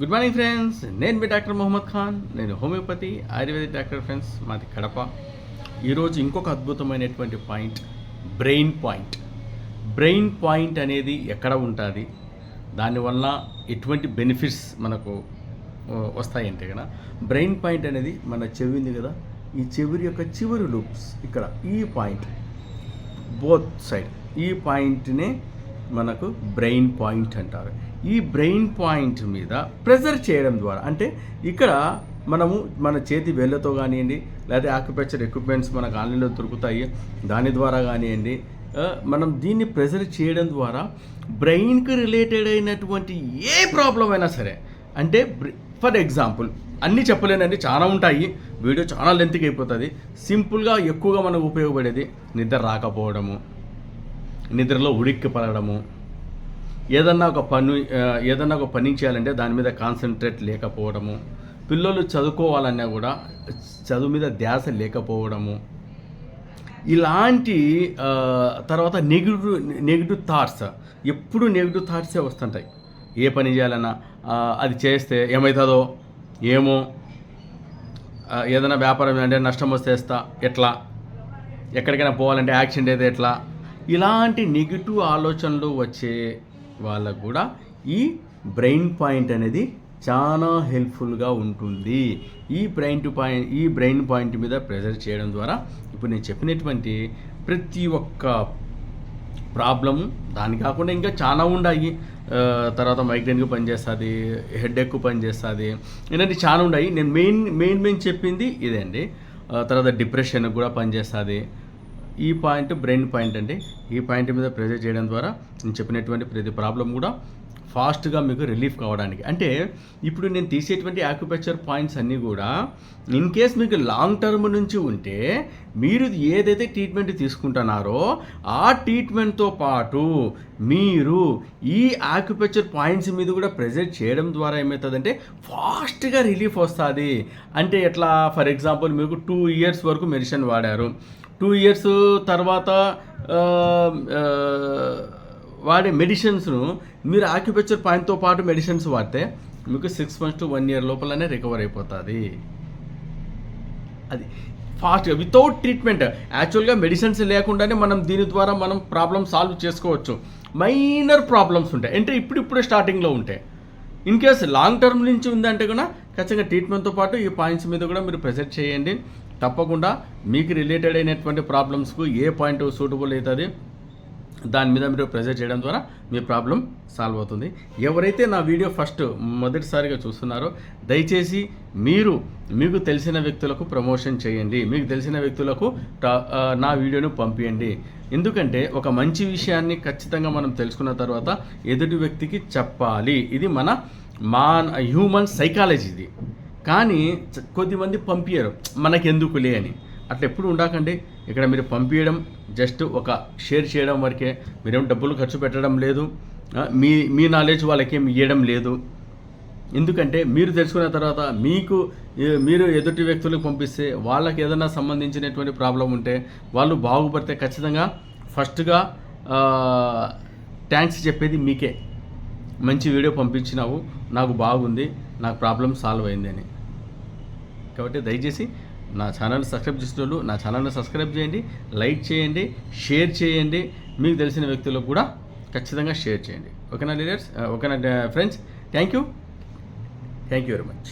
Good morning friends నేను మీ doctor Mohammed Khan. నేను homeopathy ayurvedic doctor friends మాది కడప. ఈరోజు ఇంకొక అద్భుతమైనటువంటి point brain point. Brain point అనేది ఎక్కడ ఉంటుంది? దానివల్ల ఎటువంటి బెనిఫిట్స్ మనకు వస్తాయంటే కదా? బ్రెయిన్ పాయింట్ అనేది మన చెవి ఉంది కదా? ఈ చెవి యొక్క చివరి లూప్స్ ఇక్కడ ఈ పాయింట్ బోత్ సైడ్. ఈ పాయింట్నే మనకు బ్రెయిన్ పాయింట్ అంటారు. ఈ బ్రెయిన్ పాయింట్ మీద ప్రెజర్ చేయడం ద్వారా. అంటే ఇక్కడ మనము మన చేతి వేళ్ళతో కానివ్వండి లేదా ఆక్యుపెక్చర్ ఎక్విప్మెంట్స్ మనకు ఆన్లైన్లో దొరుకుతాయి దాని ద్వారా కానివ్వండి మనం దీన్ని ప్రెజర్ చేయడం ద్వారా బ్రెయిన్కి రిలేటెడ్ అయినటువంటి ఏ ప్రాబ్లం అయినా సరే. అంటే ఫర్ ఎగ్జాంపుల్ అన్నీ చెప్పలేనండి చాలా ఉంటాయి వీడియో చాలా లెంత్కి అయిపోతుంది. సింపుల్గా ఎక్కువగా మనకు ఉపయోగపడేది నిద్ర రాకపోవడము నిద్రలో ఉడిక్కి పడడము ఏదన్నా ఒక పని ఏదన్నా ఒక పని చేయాలంటే దాని మీద కాన్సన్ట్రేట్ లేకపోవడము. పిల్లలు చదువుకోవాలన్నా కూడా చదువు మీద ధ్యాస లేకపోవడము. ఇలాంటి తర్వాత నెగిటివ్ నెగిటివ్ థాట్స్ ఎప్పుడు నెగిటివ్ థాట్సే వస్తుంటాయి. ఏ పని చేయాలన్నా అది చేస్తే ఏమవుతుందో ఏమో ఏదైనా వ్యాపారం అంటే నష్టం వస్తేస్తా ఎట్లా? ఎక్కడికైనా పోవాలంటే యాక్సిడెంట్ అయితే ఎట్లా? ఇలాంటి నెగిటివ్ ఆలోచనలు వచ్చే వాళ్ళకు కూడా ఈ బ్రెయిన్ పాయింట్ అనేది చాలా హెల్ప్ఫుల్గా ఉంటుంది. ఈ బ్రెయిన్ టు పాయింట్ ఈ బ్రెయిన్ పాయింట్ మీద ప్రెజర్ చేయడం ద్వారా ఇప్పుడు నేను చెప్పినటువంటి ప్రతి ఒక్క ప్రాబ్లము దాని కాకుండా ఇంకా చాలా ఉన్నాయి తర్వాత మైగ్రేన్కి పనిచేస్తుంది హెడ్ పనిచేస్తుంది ఇలాంటి చాలా ఉన్నాయి నేను మెయిన్ మెయిన్ మెయిన్ చెప్పింది ఇదే అండి. తర్వాత డిప్రెషన్కి కూడా పనిచేస్తుంది. ఈ పాయింట్ బ్రెయిన్ పాయింట్ అండి. ఈ పాయింట్ మీద ప్రెజర్ చేయడం ద్వారా నేను చెప్పినటువంటి ప్రతి ప్రాబ్లం కూడా ఫాస్ట్గా మీకు రిలీఫ్ కావడానికి. అంటే ఇప్పుడు నేను తీసేటువంటి యాక్యుపెక్చర్ పాయింట్స్ అన్నీ కూడా ఇన్ కేస్ మీకు లాంగ్ టర్మ్ నుంచి ఉంటే మీరు ఏదైతే ట్రీట్మెంట్ తీసుకుంటున్నారో ఆ ట్రీట్మెంట్తో పాటు మీరు ఈ ఆక్యుపెక్చర్ పాయింట్స్ మీద కూడా ప్రెజర్ చేయడం ద్వారా ఏమవుతుందంటే ఫాస్ట్గా రిలీఫ్ వస్తుంది. అంటే ఎట్లా? ఫర్ ఎగ్జాంపుల్ మీకు టూ ఇయర్స్ వరకు మెడిసిన్ వాడారు. టూ ఇయర్స్ తర్వాత వాడే మెడిసిన్స్ను మీరు ఆక్యుపెక్చర్ పాయింట్తో పాటు మెడిసిన్స్ వాడితే మీకు six months to one year లోపలనే రికవర్ అయిపోతుంది. అది ఫాస్ట్గా వితౌట్ ట్రీట్మెంట్. యాక్చువల్గా మెడిసిన్స్ లేకుండానే మనం దీని ద్వారా మనం ప్రాబ్లమ్ సాల్వ్ చేసుకోవచ్చు. మైనర్ ప్రాబ్లమ్స్ ఉంటాయి. అంటే ఇప్పుడు ఇప్పుడే స్టార్టింగ్లో ఉంటాయి ఇన్ కేస్ లాంగ్ టర్మ్ నుంచి ఉందంటే కూడా ఖచ్చితంగా ట్రీట్మెంట్తో పాటు ఈ పాయింట్స్ మీద కూడా మీరు ప్రెజెంట్ చేయండి. తప్పకుండా మీకు రిలేటెడ్ అయినటువంటి ప్రాబ్లమ్స్కు ఏ పాయింట్ సూటబుల్ అవుతుంది దాని మీద మీరు ప్రెజర్ చేయడం ద్వారా మీ ప్రాబ్లం సాల్వ్ అవుతుంది. ఎవరైతే నా వీడియో ఫస్ట్ మొదటిసారిగా చూస్తున్నారో దయచేసి మీరు మీకు తెలిసిన వ్యక్తులకు ప్రమోషన్ చేయండి. మీకు తెలిసిన వ్యక్తులకు నా వీడియోను పంపించండి ఎందుకంటే ఒక మంచి విషయాన్ని ఖచ్చితంగా మనం తెలుసుకున్న తర్వాత ఎదుటి వ్యక్తికి చెప్పాలి. ఇది మన మా హ్యూమన్ సైకాలజీ ఇది. కానీ కొద్దిమంది పంపించరు మనకెందుకులే అని. అట్లా ఎప్పుడు ఉండకండి. ఇక్కడ మీరు పంపించడం జస్ట్ ఒక షేర్ చేయడం వరకే. మీరేం డబ్బులు ఖర్చు పెట్టడం లేదు. మీ మీ నాలెడ్జ్ వాళ్ళకేం ఇవ్వడం లేదు. ఎందుకంటే మీరు తెలుసుకున్న తర్వాత మీకు మీరు ఎదుటి వ్యక్తులకు పంపిస్తే వాళ్ళకి ఏదైనా సంబంధించినటువంటి ప్రాబ్లం ఉంటే వాళ్ళు బాగుపడితే ఖచ్చితంగా ఫస్ట్గా థ్యాంక్స్ చెప్పేది మీకే. మంచి వీడియో పంపించినావు. నాకు బాగుంది. నాకు ప్రాబ్లం సాల్వ్ అయింది అని కాబట్టి దయచేసి నా ఛానల్ సబ్స్క్రైబ్ చేసిన వాళ్ళు నా ఛానల్ని సబ్స్క్రైబ్ చేయండి లైక్ చేయండి షేర్ చేయండి. మీకు తెలిసిన వ్యక్తులకు కూడా ఖచ్చితంగా షేర్ చేయండి. ఓకేనా లీడర్స్ ఓకేనా friends thank you thank you very much